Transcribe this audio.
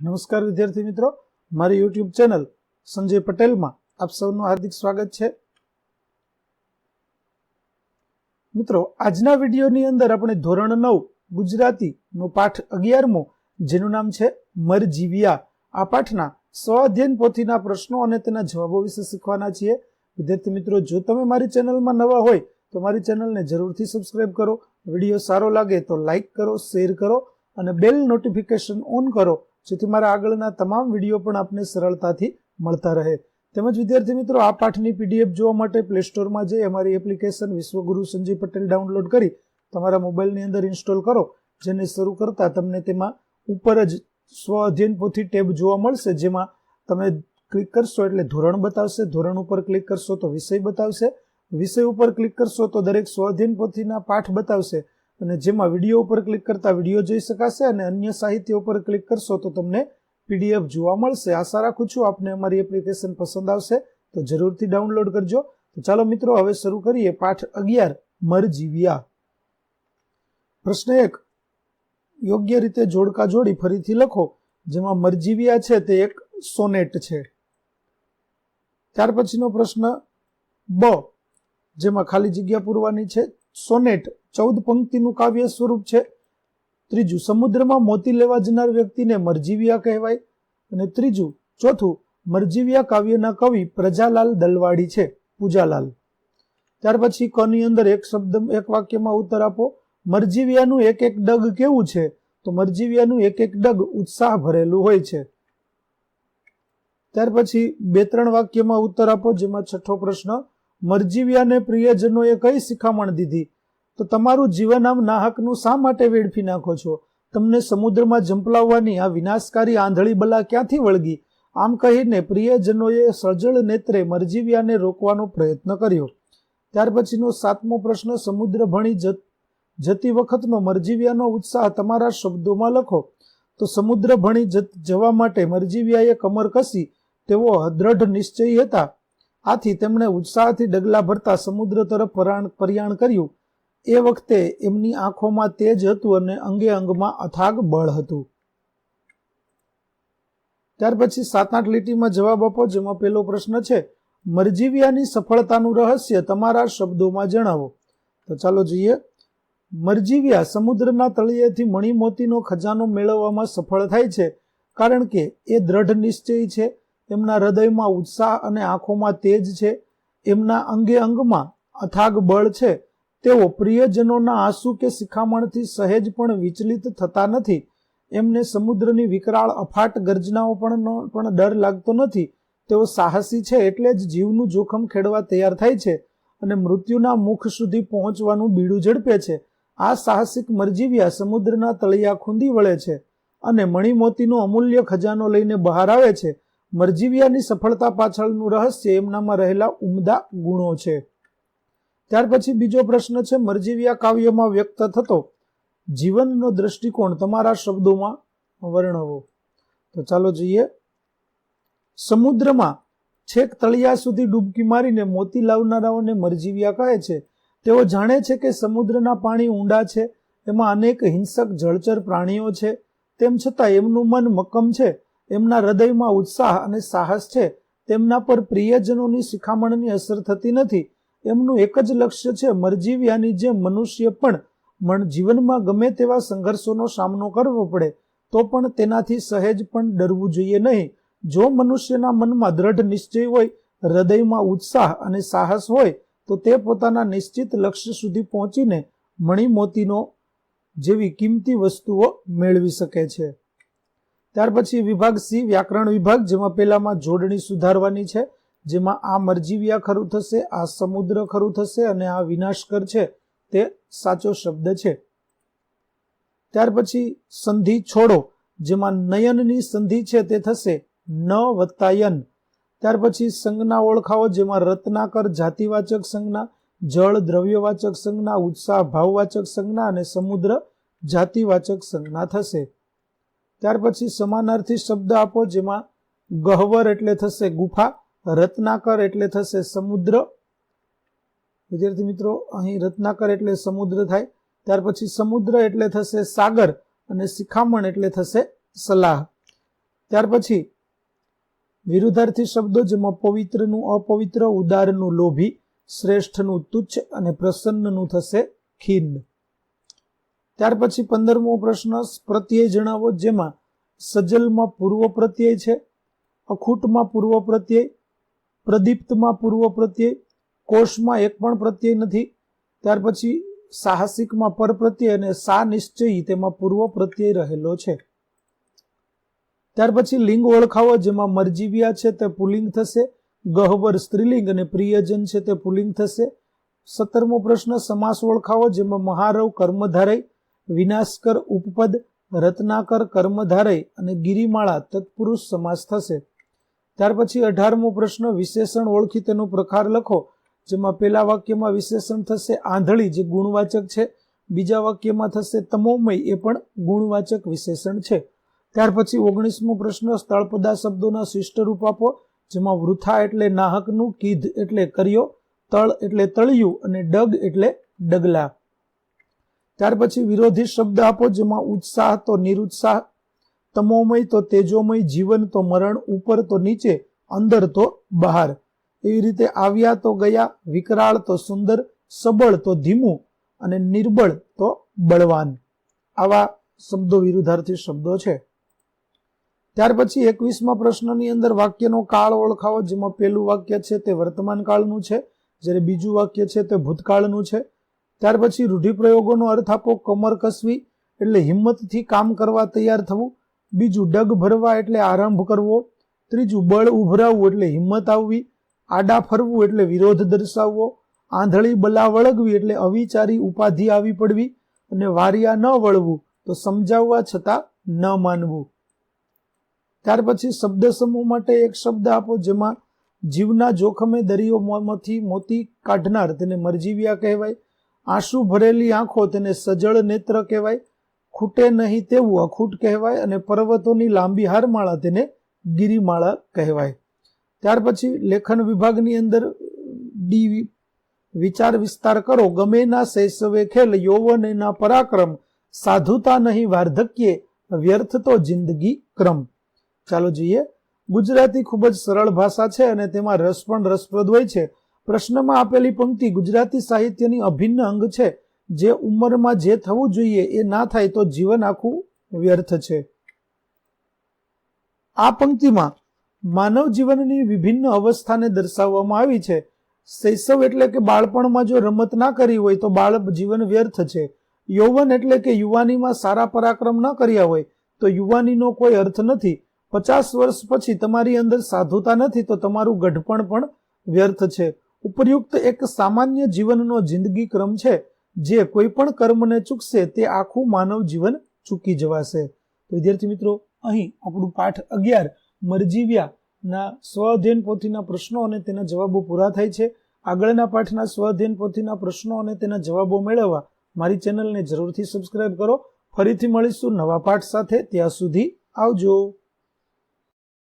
નમસ્કાર વિદ્યાર્થી મિત્રો. મારી યુટ્યુબ ચેનલ સંજય પટેલમાં આપ સૌનું હાર્દિક સ્વાગત છે. મિત્રો, આજના વિડીયોની અંદર આપણે ધોરણ નવ ગુજરાતીનો પાઠ અગિયારમો, જેનું નામ છે મરજીવિયા. આ પાઠના સ્વઅધ્યયન પોથીના પ્રશ્નો અને તેના જવાબો વિશે શીખવાના છીએ. વિદ્યાર્થી મિત્રો, જો તમે મારી ચેનલમાં નવા હોય, તો મારી ચેનલને જરૂરથી સબસ્ક્રાઇબ કરો. વીડિયો સારો લાગે તો લાઈક કરો શેર કરો અને બેલ નોટિફિકેશન ઓન કરો. જેથી મારા આગળના તમામ વીડિયો પણ આપને સરળતાથી મળતા રહે. તેમજ વિદ્યાર્થી મિત્રો, આ પાઠની પીડીએફ જોવા માટે પ્લે સ્ટોરમાં જઈ અમારી એપ્લિકેશન વિશ્વગુરુ સંજય પટેલ ડાઉનલોડ કરી તમારા મોબાઈલની અંદર ઇન્સ્ટોલ કરો, જેને શરૂ કરતા તમને તેમાં ઉપર જ સ્વ અધ્યયન પોથી ટેબ જોવા મળશે, જેમાં તમે ક્લિક કરશો એટલે ધોરણ બતાવશે, ધોરણ ઉપર ક્લિક કરશો તો વિષય બતાવશે, વિષય ઉપર ક્લિક કરશો તો દરેક સ્વ અધ્યયન પોથીના પાઠ બતાવશે. અને જેમાં વીડિયો ઉપર ક્લિક કરતા વીડિયો જોઈ શકાશે અને અન્ય સાહિત્ય ઉપર ક્લિક કરશો તો તમને પીડીએફ જોવા મળશે. આશા રાખું છું આપને અમારી એપ્લિકેશન પસંદ આવશે, તો જરૂરથી ડાઉનલોડ કરજો. તો ચાલો મિત્રો, હવે શરૂ કરીએ પાઠ અગિયાર, મરજીવિયા. પ્રશ્ન એક, યોગ્ય રીતે જોડકા જોડી ફરીથી લખો, જેમાં મરજીવિયા છે તે એક સોનેટ છે. ત્યાર પછીનો પ્રશ્ન બ, જેમાં ખાલી જગ્યા પૂરવાની છે સોનેટ ચૌદ પંક્તિનું કાવ્ય સ્વરૂપ છે. ત્રીજું, સમુદ્રમાં મોતી લેવા જનાર વ્યક્તિને મરજીવિયા કહેવાય અને ત્રીજું, ચોથું, મરજીવિયા કાવ્યના કવિ પ્રજાલાલ દલવાડી છે, પૂજાલાલ. ત્યાર પછી કની અંદર એક શબ્દ, એક વાક્યમાં ઉત્તર આપો. મરજીવિયાનું એક એક ડગ કેવું છે? તો મરજીવિયાનું એક એક ડગ ઉત્સાહ ભરેલું હોય છે. ત્યાર પછી બે ત્રણ વાક્યમાં ઉત્તર આપો, જેમાં છઠ્ઠો પ્રશ્ન મરજીવિયાને પ્રિયજનોએ કઈ શિખામણ દીધી? તો તમારું જીવન આમ નાહકનું શા માટે વેડફી નાખો છો? તમને સમુદ્રમાં ઝંપલાવવાની આ વિનાશકારી આંધળી બલા ક્યાંથી વળગી? આમ કહીને પ્રિયજનોએ સજળ નેત્રે મરજીવિયાને રોકવાનો પ્રયત્ન કર્યો. ત્યાર પછીનો સાતમો પ્રશ્ન, સમુદ્ર ભણી જતી વખતનો મરજીવિયાનો ઉત્સાહ તમારા શબ્દોમાં લખો. તો સમુદ્ર ભણી જવા માટે મરજીવિયાએ કમર કસી, તેઓ અદ્રઢ નિશ્ચયી હતા. આથી તેમણે ઉત્સાહથી ડગલા ભરતા સમુદ્ર તરફ પર્યાણ કર્યું. એ વખતે એમની આંખોમાં તેજ હતું અને અંગે અંગમાં અથાગ બળ હતું. ત્યાર પછી સાત આઠ લીટીમાં જવાબ આપો, જેમાં પહેલો પ્રશ્ન છે, મરજીવિયાની સફળતાનું રહસ્ય તમારા શબ્દોમાં જણાવો. તો ચાલો જોઈએ. મરજીવિયા સમુદ્રના તળિયેથી મણિમોતીનો ખજાનો મેળવવામાં સફળ થાય છે, કારણ કે એ દ્રઢ નિશ્ચય છે. એમના હૃદયમાં ઉત્સાહ અને આંખોમાં તેજ છે. એમના અંગે અંગમાં અથાગ બળ છે. તેઓ પ્રિયજનોના આંસુ કે શિખામણથી સહેજ પણ વિચલિત થતા નથી. એમને સમુદ્રની વિકરાળ અફાટ ગર્જનાઓ પણ પણ ડર લાગતો નથી. તેઓ સાહસી છે એટલે જ જીવનું જોખમ ખેડવા તૈયાર થાય છે અને મૃત્યુના મુખ સુધી પહોંચવાનું બીડું ઝડપે છે. આ સાહસિક મરજીવિયા સમુદ્રના તળિયા ખૂંદી વળે છે અને મણિમોતીનો અમૂલ્ય ખજાનો લઈને બહાર આવે છે. મરજીવિયાની સફળતા પાછળનું રહસ્ય એમનામાં રહેલા ઉમદા ગુણો છે. ત્યાર પછી બીજો પ્રશ્ન છે, મરજીવિયા કાવ્યમાં વ્યક્ત થતો જીવનનો દ્રષ્ટિકોણ તમારા શબ્દોમાં વર્ણવો. તો ચાલો જોઈએ. સમુદ્રમાં છેક તળિયા સુધી ડૂબકી મારીને મોતી લાવનારાઓને મરજીવિયા કહે છે. તેઓ જાણે છે કે સમુદ્રના પાણી ઊંડા છે, એમાં અનેક હિંસક જળચર પ્રાણીઓ છે. તેમ છતાં એમનું મન મક્કમ છે એમના હૃદયમાં ઉત્સાહ અને સાહસ છે. તેમના પર પ્રિયજનોની શિખામણની અસર થતી નથી. એમનું એક જ લક્ષ્ય છે મરજીવ્યાની જેમ મનુષ્ય પણ જીવનમાં ગમે તેવા સંઘર્ષોનો સામનો કરવો પડે, તો પણ તેનાથી સહેજ પણ ડરવું જોઈએ નહીં. જો મનુષ્યના મનમાં દ્રઢ નિશ્ચય હોય, હૃદયમાં ઉત્સાહ અને સાહસ હોય, તો તે પોતાના નિશ્ચિત લક્ષ્ય સુધી પહોંચીને મણિમોતીનો જેવી કિંમતી વસ્તુઓ મેળવી શકે છે. ત્યાર પછી વિભાગ સી, વ્યાકરણ વિભાગ, જેમાં પહેલામાં જોડણી સુધારવાની છે, જેમાં આ મરજીવિયા ખરું થશે, આ સમુદ્ર ખરું થશે અને આ વિનાશકર છે તે સાચો શબ્દ છે. ત્યાર પછી સંધિ છોડો, જેમાં નયનની સંધિ છે તે થશે, ન વત્તાયન. ત્યાર પછી સંજ્ઞા ઓળખાવો, જેમાં રત્નાકર જાતિવાચક સંજ્ઞા, જળ દ્રવ્યવાચક સંજ્ઞા, ઉત્સાહ ભાવવાચક સંજ્ઞા અને સમુદ્ર જાતિવાચક સંજ્ઞા થશે. ત્યાર પછી સમાનાર્થી શબ્દ આપો જેમાં ગહવર એટલે થશે ગુફા, રત્નાકર એટલે થશે સમુદ્ર. વિદ્યાર્થી મિત્રો, અહીં રત્નાકર એટલે સમુદ્ર થાય. ત્યાર પછી સમુદ્ર એટલે થશે સાગર અને શિખામણ એટલે થશે સલાહ. ત્યાર પછી વિરુદ્ધાર્થી શબ્દો જેમાં પવિત્રનું, અપવિત્ર, ઉદારનું, લોભી, શ્રેષ્ઠનું, તુચ્છ અને પ્રસન્નનું થશે ખિન્ન ત્યાર પછી પંદરમો પ્રશ્ન પ્રત્યય જણાવો, જેમાં સજલમાં પૂર્વ પ્રત્યય છે, અખૂટમાં પૂર્વ પ્રત્યય, પ્રદીપ્તમાં પૂર્વ પ્રત્યય, કોષમાં એક પણ પ્રત્યય નથી. ત્યાર પછી સાહસિકમાં પર પ્રત્યય અને સા નિશ્ચયી તેમાં પૂર્વ પ્રત્યય રહેલો છે. ત્યાર પછી લિંગ ઓળખાવો, જેમાં મરજીવ્યા છે તે પુલિંગ થશે, ગહવર સ્ત્રીલિંગ અને પ્રિયજન છે તે પુલિંગ થશે. સત્તરમો પ્રશ્ન સમાસ ઓળખાવો, જેમાં મહારવ કર્મધારય વિનાશકર ઉપપદ, રત્નાકર કર્મધારય અને ગિરિમાળા તત્પુરુષ સમાસ થશે. ત્યાર પછી અઢારમો પ્રશ્ન, વિશેષણ ઓળખી તેનો પ્રકાર લખો, જેમાં પહેલા વાક્યમાં વિશેષણ થશે આંધળી, જે ગુણવાચક છે. બીજા વાક્યમાં થશે તમોમય, એ પણ ગુણવાચક વિશેષણ છે. ત્યાર પછી ઓગણીસમો પ્રશ્ન, સ્થળપદા શબ્દોના શિષ્ટ રૂપ આપો, જેમાં વૃથા એટલે નાહકનું, કીધ એટલે કર્યો, તળ એટલે તળિયું અને ડગ એટલે ડગલા. ત્યાર પછી વિરોધી શબ્દ આપો, જેમાં ઉત્સાહ તો નિરુત્સાહ, તમોમય તો તેજોમય, જીવન તો મરણ, ઉપર તો નીચે, અંદર તો બહાર. એવી રીતે આવ્યા તો ગયા, વિકરાળ તો સુંદર, સબળ તો ધીમું, અને નિર્બળ તો બળવાન. આવા શબ્દો વિરુદ્ધાર્થી શબ્દો છે. ત્યાર પછી એકવીસમાં પ્રશ્નની અંદર વાક્યનો કાળ ઓળખાવો, જેમાં પહેલું વાક્ય છે તે વર્તમાન કાળનું છે, જ્યારે બીજું વાક્ય છે તે ભૂતકાળનું છે. ત્યાર પછી રૂઢિપ્રયોગોનો અર્થ આપો કમર કસવી એટલે હિંમતથી કામ કરવા તૈયાર થવું, બીજું ડગ ભરવા એટલે આરંભ કરવો, ત્રીજું બળ ઉભરાવવું એટલે હિંમત આવવી, આડા ફરવું એટલે વિરોધ દર્શાવવો, આંધળી બલા વળગવી એટલે અવિચારી ઉપાધિ આવી પડવી અને વારિયા ન વળવું તો સમજાવવા છતાં ન માનવું. ત્યાર પછી શબ્દ સમૂહ માટે એક શબ્દ આપો જેમાં જીવના જોખમે દરિયોમાંથી મોતી કાઢનાર તેને મરજીવ્યા કહેવાય. આંસુ ભરેલી આંખો તેને સજળ નેત્ર કહેવાય, ખૂટે નહીં તેવું અખૂટ કહેવાય અને પર્વતોની લાંબી હારમાળા તેને ગિરિમાળા કહેવાય. ત્યાર પછી લેખન વિભાગની અંદર ડી વિચાર વિસ્તાર કરો. ગમે ના શૈશવે ખેલ, યૌવન ના પરાક્રમ, સાધુતા નહીં વાર્ધક્ય, વ્યર્થ તો જિંદગી ક્રમ. ચાલો જોઈએ. ગુજરાતી ખૂબ જ સરળ ભાષા છે અને તેમાં રસ પણ રસપ્રદ હોય છે. પ્રશ્નમાં આપેલી પંક્તિ ગુજરાતી સાહિત્યની અભિન્ન અંગ છે. જે ઉંમરમાં જે થવું જોઈએ એ ના થાય તો જીવન આખું વ્યર્થ છે. આ પંક્તિમાં માનવ જીવનની વિભિન્ન અવસ્થાને દર્શાવવામાં આવી છે. શૈશવ એટલે કે બાળપણમાં જો રમત ના કરી હોય તો બાળ જીવન વ્યર્થ છે. યૌવન એટલે કે યુવાનીમાં સારા પરાક્રમ ન કર્યા હોય તો યુવાનીનો કોઈ અર્થ નથી. પચાસ વર્ષ પછી તમારી અંદર સાધુતા નથી તો તમારું ગઢપણ પણ વ્યર્થ છે. ઉપયુક્ત એક સામાન્ય જીવનનો જિંદગી ક્રમ છે, જે કોઈ પણ કર્મને ચૂકશે તે આખું માનવ જીવન ચૂકી જવાશે. તો વિદ્યાર્થી મિત્રો, અહીં આપણું પાઠ અગિયાર મરજીવ્યાના ના સ્વ અધ્યયન પોથીના પ્રશ્નો અને તેના જવાબો પૂરા થાય છે. આગળના પાઠના સ્વ અધ્યયન પોથીના પ્રશ્નો અને તેના જવાબો મેળવવા મારી ચેનલને જરૂરથી સબસ્ક્રાઇબ કરો. ફરીથી મળીશું નવા પાઠ સાથે. ત્યાં સુધી આવજો.